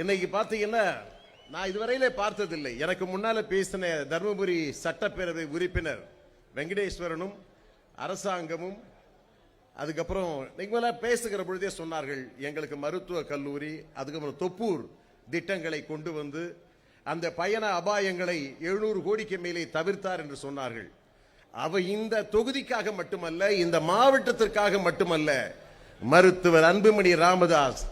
இன்னைக்கு பார்த்தீங்கன்னா நான் இதுவரையிலே பார்த்ததில்லை. எனக்கு முன்னால பேசின தர்மபுரி சட்டப்பேரவை உறுப்பினர் வெங்கடேஸ்வரனும் அரசாங்கமும் அதுக்கப்புறம் நீங்களா பேசுகிற பொழுதே சொன்னார்கள் எங்களுக்கு மருத்துவ கல்லூரி அதுக்கப்புறம் தொப்பூர் திட்டங்களை கொண்டு வந்து அந்த பயண அபாயங்களை எழுநூறு கோடிக்கு மேலே தவிர்த்தார் என்று சொன்னார்கள். அவ இந்த தொகுதிக்காக மட்டுமல்ல இந்த மாவட்டத்திற்காக மட்டுமல்ல மருத்துவர் அன்புமணி ராமதாஸ்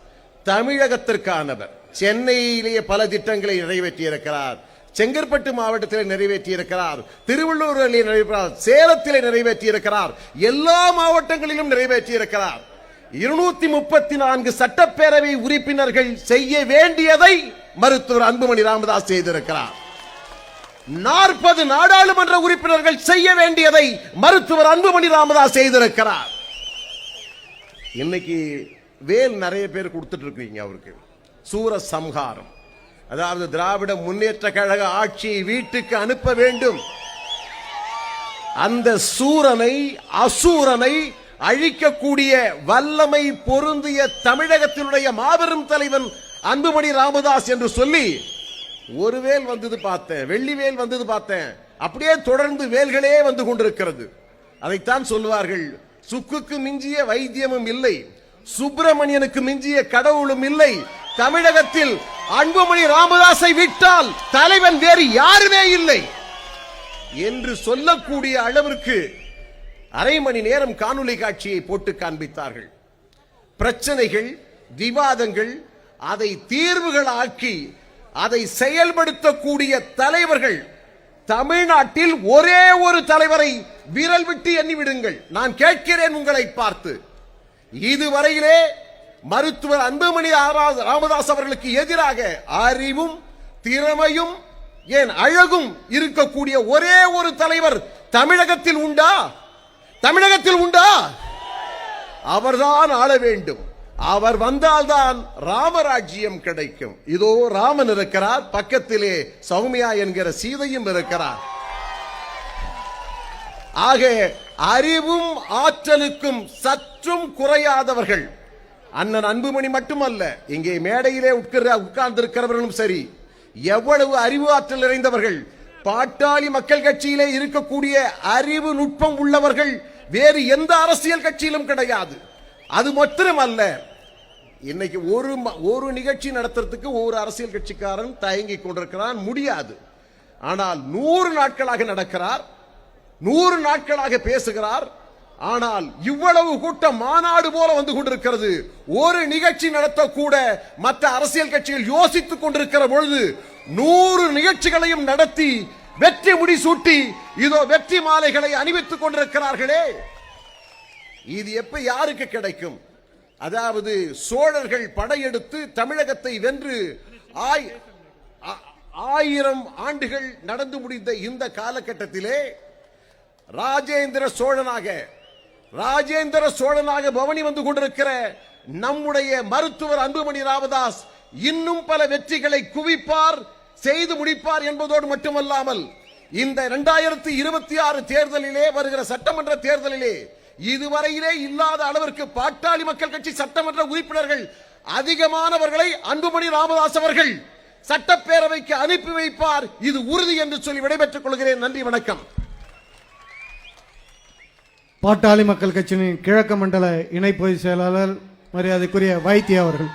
தமிழகத்திற்கானவர். சென்னையிலேயே பல திட்டங்களை நிறைவேற்றியிருக்கிறார். செங்கற்பட்டு மாவட்டத்தில் நிறைவேற்றியிருக்கிறார். திருவள்ளூர் நிறைவேற்றார் சேலத்தில் நிறைவேற்றியிருக்கிறார். எல்லா மாவட்டங்களிலும் நிறைவேற்றியிருக்கிறார். இருநூத்தி முப்பத்தி நான்கு சட்டப்பேரவை உறுப்பினர்கள் செய்ய வேண்டியதை மருத்துவர் அன்புமணி ராமதாஸ் செய்திருக்கிறார். நாற்பது நாடாளுமன்ற உறுப்பினர்கள் செய்ய வேண்டியதை மருத்துவர் அன்புமணி ராமதாஸ் செய்திருக்கிறார். இன்னைக்கு வேல் நிறைய பேர் கொடுத்துட்டு இருக்கீங்க அவருக்கு. சூர சம்ஹாரம் அதாவது திராவிட முன்னேற்ற கழக ஆட்சியை வீட்டுக்கு அனுப்ப வேண்டும். அந்த சூரனை அசூரனை அழிக்கக்கூடிய வல்லமை பொருந்திய தமிழகத்தினுடைய மாபெரும் தலைவன் அன்புமணி ராமதாஸ் என்று சொல்லி ஒரு வேல் வந்தது பார்த்தேன் வெள்ளி வேல் வந்தது பார்த்தேன். அப்படியே தொடர்ந்து வேல்களே வந்து கொண்டிருக்கிறது. அதைத்தான் சொல்லுவார்கள் சுக்குக்கு மிஞ்சிய வைத்தியமும் இல்லை சுப்பிரமணியனுக்கு மிஞ்சிய கடவுளும் இல்லை தமிழகத்தில் அன்புமணி ராமதாஸை விட்டால் தலைவன் வேறு யாருமே இல்லை என்று சொல்லக்கூடிய அளவிற்கு அரை மணி நேரம் காணொளி காட்சியை போட்டு காண்பித்தார்கள். பிரச்சனைகள் விவாதங்கள் அதை தீர்வுகள் ஆக்கி அதை செயல்படுத்தக்கூடிய தலைவர்கள் தமிழ்நாட்டில் ஒரே ஒரு தலைவரை விரல் விட்டு எண்ணிவிடுங்கள். நான் கேட்கிறேன் உங்களை பார்த்து. இதுவரையிலே மருத்துவர் அன்புமணி ராமதாஸ் அவர்களுக்கு எதிராக அறிவும் திறமையும் ஏன் அழகும் இருக்கக்கூடிய ஒரே ஒரு தலைவர் தமிழகத்தில் உண்டா? தமிழகத்தில் உண்டா? அவர்தான் ஆள வேண்டும். அவர் வந்தால்தான் ராமராஜ்யம் கிடைக்கும். இதோ ராமன் இருக்கிறார் பக்கத்திலே சௌமியா என்கிற சீதையும் இருக்கிறார். ஆக அறிவும் ஆற்றலுக்கும் சற்றும் குறையாதவர்கள் அண்ணன் அன்புமணி மட்டுமல்ல இங்கே மேடையிலே உட்கிற உட்கார்ந்திருக்கிறவர்களும் சரி எவ்வளவு அறிவு ஆற்றல் நிறைந்தவர்கள் பாட்டாளி மக்கள் கட்சியிலே இருக்கக்கூடிய அறிவு நுட்பம் உள்ளவர்கள் வேறு எந்த அரசியல் கட்சியிலும் கிடையாது. அது மாத்திரமல்ல இன்னைக்கு ஒரு ம- ஒரு நிகழ்ச்சி நடத்துறதுக்கு ஒவ்வொரு அரசியல் கட்சிக்காரன் தயங்கி கொண்டிருக்கிறான் முடியாது. ஆனால் நூறு நாட்களாக நடக்கிறார் நூறு நாட்களாக பேசுகிறார் ஆனால் இவ்வளவு கூட்டம் மாநாடு போல வந்து கொண்டிருக்கிறது. ஒரு நிகழ்ச்சி நடத்தக்கூட மற்ற அரசியல் கட்சிகள் யோசித்துக் கொண்டிருக்கிற பொழுது நூறு நிகழ்ச்சிகளையும் நடத்தி வெற்றி முடி சூட்டி இதோ வெற்றி மாலைகளை அணிவித்துக் கொண்டிருக்கிறார்களே. இது எப்ப யாருக்கு கிடைக்கும்? அதாவது சோழர்கள் படையெடுத்து தமிழகத்தை வென்று ஆ- ஆயிரம் ஆண்டுகள் நடந்து முடிந்த இந்த காலகட்டத்திலே ராஜேந்திர சோழனாக ராஜேந்திர சோழனாக பவனி வந்து கொண்டிருக்கிற நம்முடைய மருத்துவர் அன்புமணி ராமதாஸ் இன்னும் பல வெற்றிகளை குவிப்பார் செய்து முடிப்பார் என்பதோடு மட்டுமல்லாமல் இந்த இரண்டாயிரத்தி இருபத்தி ஆறு தேர்தலிலே வருகிற சட்டமன்ற தேர்தலிலே இதுவரையிலே இல்லாத அளவிற்கு பாட்டாளி மக்கள் கட்சி சட்டமன்ற உறுப்பினர்கள் அதிகமானவர்களை அன்புமணி ராமதாஸ் அவர்கள் சட்டப்பேரவைக்கு அனுப்பி வைப்பார். இது உறுதி என்று சொல்லி விடைபெற்றுக் கொள்கிறேன். நன்றி வணக்கம். பாட்டாளி மக்கள் கட்சியின் கிழக்கு மண்டல இணை பொதுச் செயலாளர் மரியாதைக்குரிய வைத்திய அவர்கள்.